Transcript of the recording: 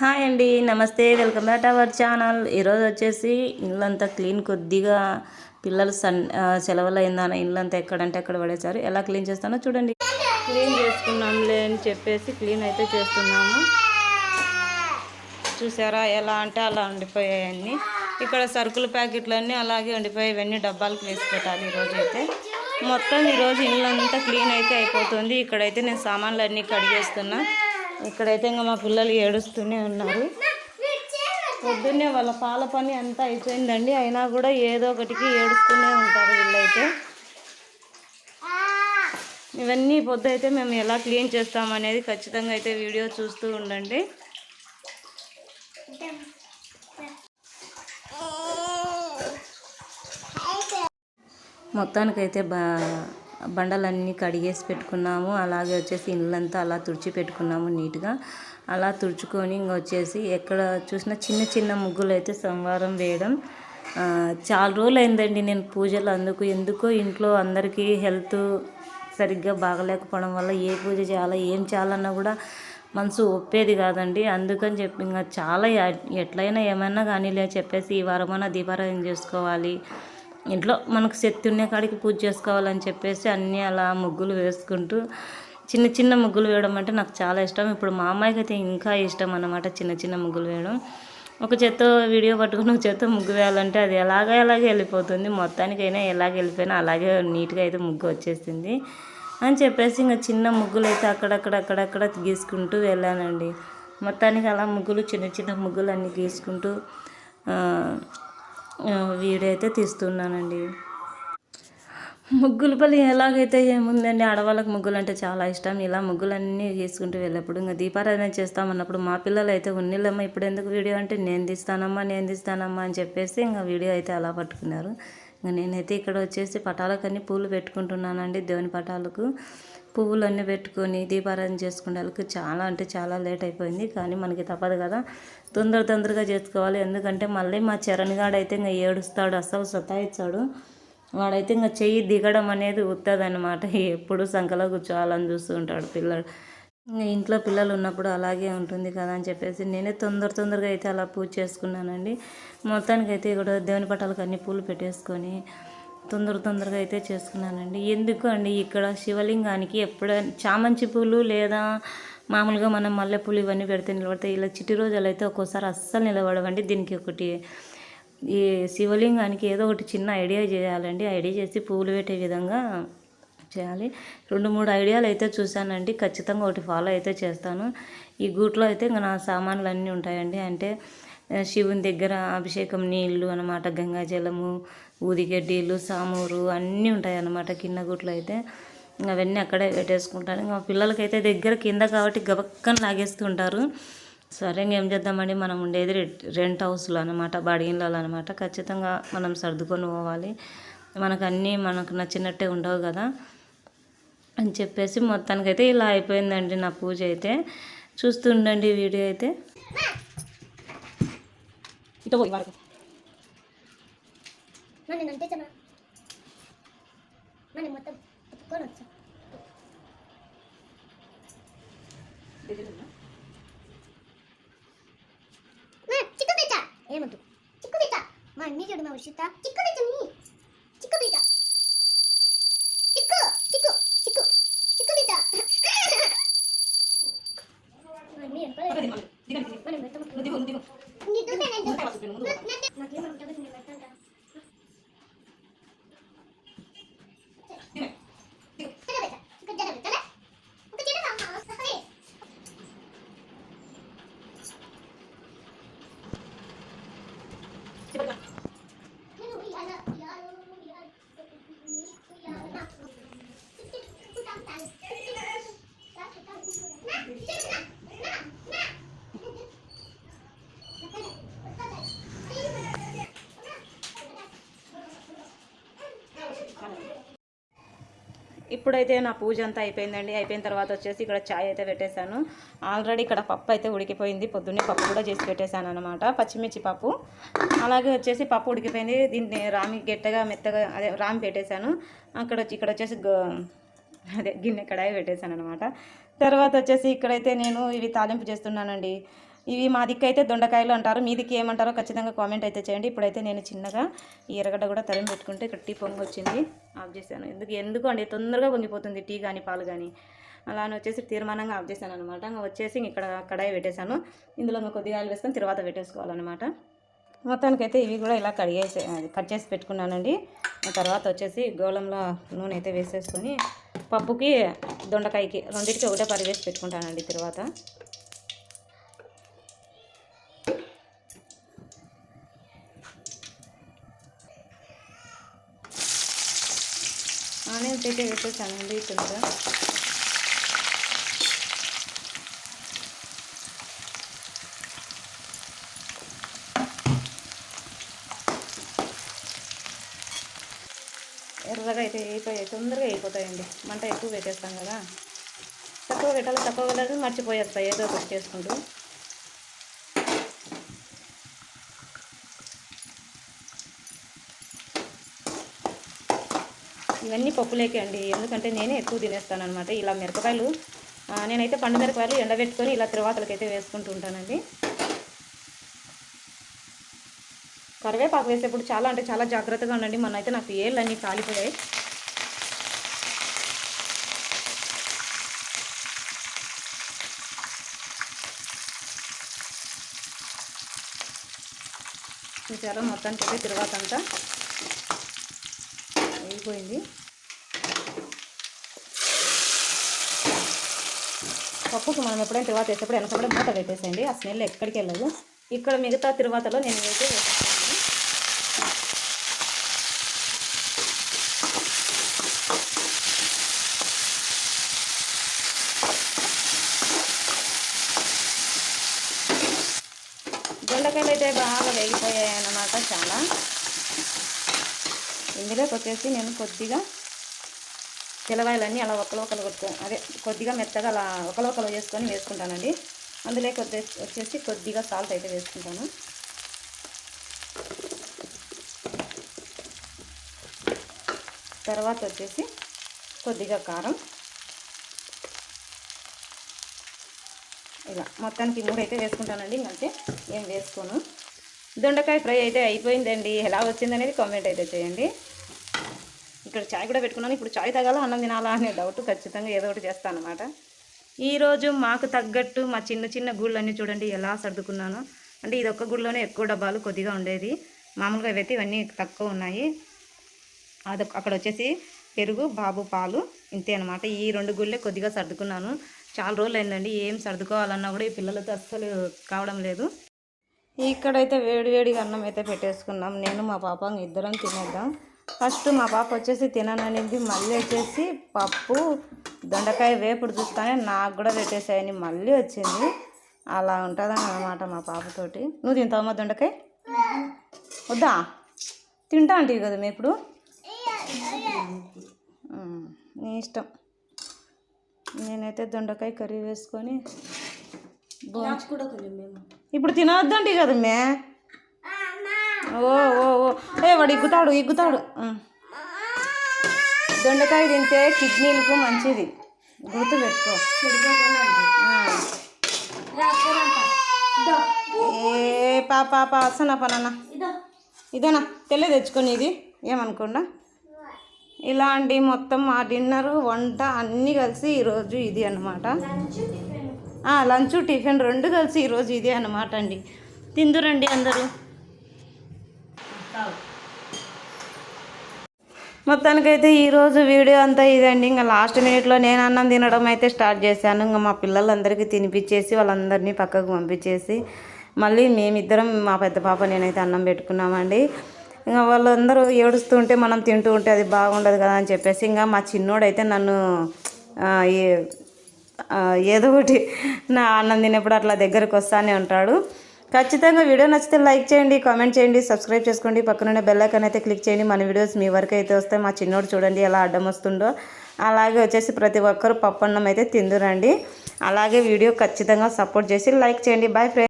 Hi అండి నమస్తే welcome back our channel. ఈరోజు వచ్చేసి ఇల్లంతా క్లీన్ కొద్దిగా పిల్లలు సన్ సెలవులు అయిందని ఇల్లంతా ఎక్కడంటే అక్కడ పడేశారు. ఎలా క్లీన్ చేస్తానో చూడండి. క్లీన్ చేసుకున్నాంలే అని చెప్పేసి క్లీన్ అయితే చేస్తున్నాము. చూసారా ఎలా అంటే అలా ఉండిపోయాయన్నీ ఇక్కడ సరుకుల ప్యాకెట్లు అన్నీ అలాగే ఉండిపోయాయి. ఇవన్నీ డబ్బాలకు వేసి పెట్టాలి ఈరోజు అయితే. మొత్తం ఈరోజు ఇల్లంతా క్లీన్ అయితే అయిపోతుంది. ఇక్కడైతే నేను సామాన్లు అన్నీ కడిగేస్తున్నా. ఇక్కడైతే ఇంకా మా పిల్లలు ఏడుస్తూనే ఉన్నారు. పొద్దున్నే వాళ్ళ పాల పని అంతా అయిపోయిందండి. అయినా కూడా ఏదో ఒకటికి ఏడుస్తూనే ఉంటారు వీళ్ళైతే. ఇవన్నీ పొద్దు అయితే మేము ఎలా క్లీన్ చేస్తామనేది ఖచ్చితంగా అయితే వీడియో చూస్తూ ఉండండి. మొత్తానికైతే బా బండలన్నీ కడిగేసి పెట్టుకున్నాము. అలాగే వచ్చేసి ఇళ్ళంతా అలా తుడిచి పెట్టుకున్నాము నీట్గా. అలా తుడుచుకొని ఇంక వచ్చేసి ఎక్కడ చూసినా చిన్న చిన్న ముగ్గులు అయితే సోమవారం వేయడం చాలా రోజులు అయిందండి నేను పూజలు అందుకు. ఎందుకో ఇంట్లో అందరికీ హెల్త్ సరిగ్గా బాగలేకపోవడం వల్ల ఏ పూజ చేయాలా ఏం చేయాలన్నా కూడా మనసు ఒప్పేది కాదండి. అందుకని చెప్పి ఇంకా చాలా ఎట్లయినా ఏమైనా కానీ లే చెప్పేసి ఈ వారమైనా దీపారాధన చేసుకోవాలి. ఇంట్లో మనకు శక్తి ఉన్న కాడికి పూజ చేసుకోవాలని చెప్పేసి అన్నీ అలా ముగ్గులు వేసుకుంటూ చిన్న చిన్న ముగ్గులు వేయడం అంటే నాకు చాలా ఇష్టం. ఇప్పుడు మా అమ్మాయికి అయితే ఇంకా ఇష్టం అన్నమాట చిన్న చిన్న ముగ్గులు వేయడం. ఒక చేత్తో వీడియో పట్టుకుని ఒక చేత్తో ముగ్గు వేయాలంటే అది ఎలాగ ఎలాగే వెళ్ళిపోతుంది. మొత్తానికైనా ఎలాగ వెళ్ళిపోయినా అలాగే నీట్గా అయితే ముగ్గు వచ్చేసింది అని చెప్పేసి ఇంకా చిన్న ముగ్గులు అయితే అక్కడక్కడ అక్కడక్కడ గీసుకుంటూ వెళ్ళానండి. మొత్తానికి అలా ముగ్గులు చిన్న చిన్న ముగ్గులు అన్నీ గీసుకుంటూ వీడియో అయితే తీస్తున్నానండి. ముగ్గుల పల్లి ఎలాగైతే ఏముందండి? ఆడవాళ్ళకి ముగ్గులు అంటే చాలా ఇష్టం. ఇలా ముగ్గులన్నీ గీసుకుంటూ వెళ్ళప్పుడు ఇంకా దీపారాధన చేస్తామన్నప్పుడు మా పిల్లలు అయితే ఉన్నిళ్ళమ్మ ఇప్పుడు ఎందుకు వీడియో? అంటే నేను తీస్తానమ్మా నేను తీస్తానమ్మా అని చెప్పేసి ఇంకా వీడియో అయితే అలా పట్టుకున్నారు. నేనైతే ఇక్కడ వచ్చేసి పటాలకన్నీ పూలు పెట్టుకుంటున్నానండి దేవుని పటాలకు. పువ్వులన్నీ పెట్టుకొని దీపారాధన చేసుకునేందుకు చాలా అంటే చాలా లేట్ అయిపోయింది కానీ మనకి తప్పదు కదా. తొందర తొందరగా చేసుకోవాలి ఎందుకంటే మళ్ళీ మా చరణ్గాడు అయితే ఇంకా ఏడుస్తాడు అస్సలు సతాయిస్తాడు. వాడైతే ఇంకా చెయ్యి దిగడం అనేది వస్తుంది అన్నమాట ఎప్పుడు సంఖలో కూర్చోవాలని చూస్తూ ఉంటాడు పిల్లడు ఇంట్లో పిల్లలు ఉన్నప్పుడు అలాగే ఉంటుంది కదా అని చెప్పేసి నేనే తొందర తొందరగా అయితే అలా పూజ చేసుకున్నానండి. మొత్తానికి అయితే ఇక్కడ దేవుని పటాలకు అన్ని పూలు పెట్టేసుకొని తొందర తొందరగా అయితే చేసుకున్నానండి. ఎందుకు అండి? ఇక్కడ శివలింగానికి ఎప్పుడైనా చామంతి పూలు లేదా మామూలుగా మనం మల్లెపూలు ఇవన్నీ పెడితే నిలబడతాయి. ఇలా చిట్టి రోజులు అయితే ఒక్కోసారి అస్సలు నిలబడవండి. దీనికి ఒకటి ఈ శివలింగానికి ఏదో ఒకటి చిన్న ఐడియా చేయాలండి. ఐడియా చేసి పూలు పెట్టే విధంగా చేయాలి. రెండు మూడు ఐడియాలు అయితే చూశానండి. ఖచ్చితంగా ఒకటి ఫాలో అయితే చేస్తాను. ఈ గూట్లో అయితే ఇంకా నా సామాన్లు అన్నీ ఉంటాయండి. అంటే శివుని దగ్గర అభిషేకం నీళ్ళు అనమాట గంగాజలము ఊదిగడ్డీలు సామూరు అన్నీ ఉంటాయి అన్నమాట కింద గూట్లో అయితే. అవన్నీ అక్కడే పెట్టేసుకుంటాను. ఇంకా పిల్లలకైతే దగ్గర కింద కాబట్టి గబక్కన లాగేస్తుంటారు. సరే ఇంకేం చేద్దామండి? మనం ఉండేది రె- రెంట్ హౌస్లో అనమాట బాడిగిన్లలో అనమాట ఖచ్చితంగా మనం సర్దుకొని పోవాలి. మనకు అన్నీ మనకు నచ్చినట్టే ఉండవు కదా. అని చెప్పేసి మొత్తానికైతే ఇలా అయిపోయిందండి నా పూజ అయితే. చూస్తుండండి వీడియో అయితే. వచ్చా. చిక్కు బీట మా అన్ని చూడు మా ఉషిత. చిక్కు బీట చిక్కు చిక్కు చిక్కు చిక్కు బీట మా అన్ని ఎనపలేదు మనం పెట్టము నీతో నేను నాకేమంటుంది నేను పెట్టంట ఇప్పుడైతే నా పూజ అంతా అయిపోయిందండి. అయిపోయిన తర్వాత వచ్చేసి ఇక్కడ చాయ్ అయితే పెట్టేశాను. ఆల్రెడీ ఇక్కడ పప్పు అయితే ఉడికిపోయింది. పొద్దున్నే పప్పు కూడా చేసి పెట్టేశాను అనమాట పచ్చిమిర్చి పప్పు. అలాగే వచ్చేసి పప్పు ఉడికిపోయింది. దీన్ని రామి గట్టిగా మెత్తగా అదే రామి పెట్టేశాను. అక్కడ వచ్చి ఇక్కడ వచ్చేసి అదే గిన్నె కడాయి పెట్టేశాను అనమాట తర్వాత వచ్చేసి ఇక్కడైతే నేను ఇవి తాలింపు చేస్తున్నానండి. ఇవి మా దిక్కు అయితే దొండకాయలు అంటారు. మీ దిక్కు ఏమంటారో ఖచ్చితంగా కామెంట్ అయితే చేయండి. ఇప్పుడైతే నేను చిన్నగా ఈ ఎర్రగడ్డ కూడా తరిమి పెట్టుకుంటే ఇక్కడ టీ పొంగి వచ్చింది. ఆఫ్ చేశాను. ఎందుకు ఎందుకు అండి? తొందరగా పొంగిపోతుంది టీ కానీ పాలు కానీ అలా అని వచ్చేసి తీర్మానంగా ఆఫ్ చేశాను అనమాట వచ్చేసి ఇక్కడ కడాయి పెట్టేశాను. ఇందులో కొద్దిగా ఆయిల్ వేసుకొని తర్వాత పెట్టేసుకోవాలన్నమాట. మొత్తానికైతే ఇవి కూడా ఇలా కడిగేసి కట్ చేసి పెట్టుకున్నానండి. తర్వాత వచ్చేసి గోళంలో నూనె అయితే వేసేసుకొని పప్పుకి దొండకాయకి రెండింటికి ఒకటే పరి వేసి పెట్టుకుంటానండి తర్వాత. ఆనియన్స్ అయితే వేసేసానండి కొంచెం ఎర్రగా అయితే అయిపోయాయి తొందరగా అయిపోతాయండి. మంట ఎక్కువ పెట్టేస్తాం కదా. తక్కువ పెట్టాలి తక్కువ పెట్టాలి మర్చిపోయేస్తాయి ఏదో ఒకటి చేసుకుంటూ. ఇవన్నీ పప్పులేకే అండి. ఎందుకంటే నేనే ఎక్కువ తినేస్తాను అనమాట ఇలా మిరపకాయలు నేనైతే పండు మిరపకాయలు ఎండబెట్టుకొని ఇలా తిరువాతలకైతే వేసుకుంటూ ఉంటానండి. కరివేపాకు వేసేప్పుడు చాలా అంటే చాలా జాగ్రత్తగా ఉండండి. మొన్న అయితే నాకు ఏళ్ళు అన్నీ కాలిపోయాయి. చూసారా? మొత్తానికి అయితే తిరువాత అంతా అయిపోయింది. పప్పుకు మనం ఎప్పుడైనా తిరువాత వేసేప్పుడు వెనకబడి మూత పెట్టేసేయండి. ఆ స్మెల్ ఎక్కడికి వెళ్ళదు. ఇక్కడ మిగతా తిరువాతలో నేను అయితే దొండకాయలు అయితే బాగా వేగిపోయాయి అన్నమాట చాలా. ఇందులోకి వచ్చేసి నేను కొద్దిగా తెలవాయలన్నీ అలా ఒకలు ఒకలు కొట్టుకో అదే కొద్దిగా మెత్తగా అలా ఒకలు ఒకలు వేసుకొని వేసుకుంటానండి. అందులో వచ్చే వచ్చేసి కొద్దిగా సాల్ట్ అయితే వేసుకుంటాను. తర్వాత వచ్చేసి కొద్దిగా కారం. ఇలా మొత్తానికి మూడు అయితే వేసుకుంటానండి ఇంకంతే ఏం వేసుకోను. దొండకాయ ఫ్రై అయితే అయిపోయిందండి ఎలా వచ్చిందనేది కామెంట్ అయితే చేయండి. ఇక్కడ చాయ్ కూడా పెట్టుకున్నాను. ఇప్పుడు చాయ్ తాగాల అన్నం తినాలా అనే డౌట్ ఖచ్చితంగా ఏదో ఒకటి చేస్తాను అనమాట ఈరోజు మాకు తగ్గట్టు మా చిన్న చిన్న గుళ్ళన్నీ చూడండి ఎలా సర్దుకున్నాను. అంటే ఇది ఒక్క గుడిలోనే ఎక్కువ డబ్బాలు కొద్దిగా ఉండేది. మామూలుగా అయితే ఇవన్నీ తక్కువ ఉన్నాయి. అది అక్కడ వచ్చేసి పెరుగు బాబు పాలు ఇంతే అనమాట ఈ రెండు గుళ్ళే కొద్దిగా సర్దుకున్నాను. చాలా రోజులు అయిందండి ఏం సర్దుకోవాలన్నా కూడా ఈ పిల్లలతో అస్సలు కావడం లేదు. ఇక్కడైతే వేడివేడిగా అన్నం అయితే పెట్టేసుకున్నాం. నేను మా పాప ఇద్దరం తినేద్దాం. ఫస్ట్ మా పాప వచ్చేసి తినననింది మళ్ళీ వచ్చేసి పప్పు దొండకాయ వేపుడు చూస్తానే నాకు కూడా పెట్టేసాయని మళ్ళీ వచ్చింది. అలా ఉంటుందని అనమాట మా పాపతోటి. నువ్వు తింటావమ్మా దొండకాయ? వద్దా? తింటా అంటివి కదా మీ ఇప్పుడు? నీ ఇష్టం. నేనైతే దొండకాయ కర్రీ వేసుకొని మేము ఇప్పుడు తినవద్దండి కదా మే? వాడు ఇగ్గుతాడు ఇగ్గుతాడు దొండకాయ తింటే కిడ్నీలకు మంచిది. గుర్తు పెట్టుకో ఏ పాప పా పనన్న. ఇదేనా తెల్ల తెచ్చుకొని ఇది. ఏమనుకుండా ఇలా అండి మొత్తం ఆ డిన్నర్ వంట అన్నీ కలిసి ఈరోజు ఇది అనమాట లంచ్ టిఫిన్ రెండు కలిసి ఈరోజు ఇదే అనమాట అండి. తిందురండి అందరూ. మొత్తానికైతే ఈరోజు వీడియో అంతా ఇదండి. ఇంకా లాస్ట్ మినిట్లో నేను అన్నం తినడం అయితే స్టార్ట్ చేశాను. ఇంకా మా పిల్లలందరికీ తినిపించేసి వాళ్ళందరినీ పక్కకు పంపించేసి మళ్ళీ మేమిద్దరం మా పెద్ద పాప నేనైతే అన్నం పెట్టుకున్నామండి. ఇంకా వాళ్ళందరూ ఏడుస్తుంటే మనం తింటూ ఉంటే అది బాగుండదు కదా అని చెప్పేసి ఇంకా మా చిన్నోడైతే నన్ను ఏ- ఏదో ఒకటి నా అన్నం తినేప్పుడు అట్లా దగ్గరకు వస్తానే ఉంటాడు. ఖచ్చితంగా వీడియో నచ్చితే లైక్ చేయండి కామెంట్ చేయండి సబ్స్క్రైబ్ చేసుకోండి. పక్కనున్న బెల్లైకన్ అయితే క్లిక్ చేయండి. మన వీడియోస్ మీ వరకు అయితే వస్తాయి. మా చిన్నోడు చూడండి ఎలా అడ్డం వస్తుండో. అలాగే వచ్చేసి ప్రతి ఒక్కరు పప్పన్నం అయితే తిందురండి. అలాగే వీడియో ఖచ్చితంగా సపోర్ట్ చేసి లైక్ చేయండి. Bye friends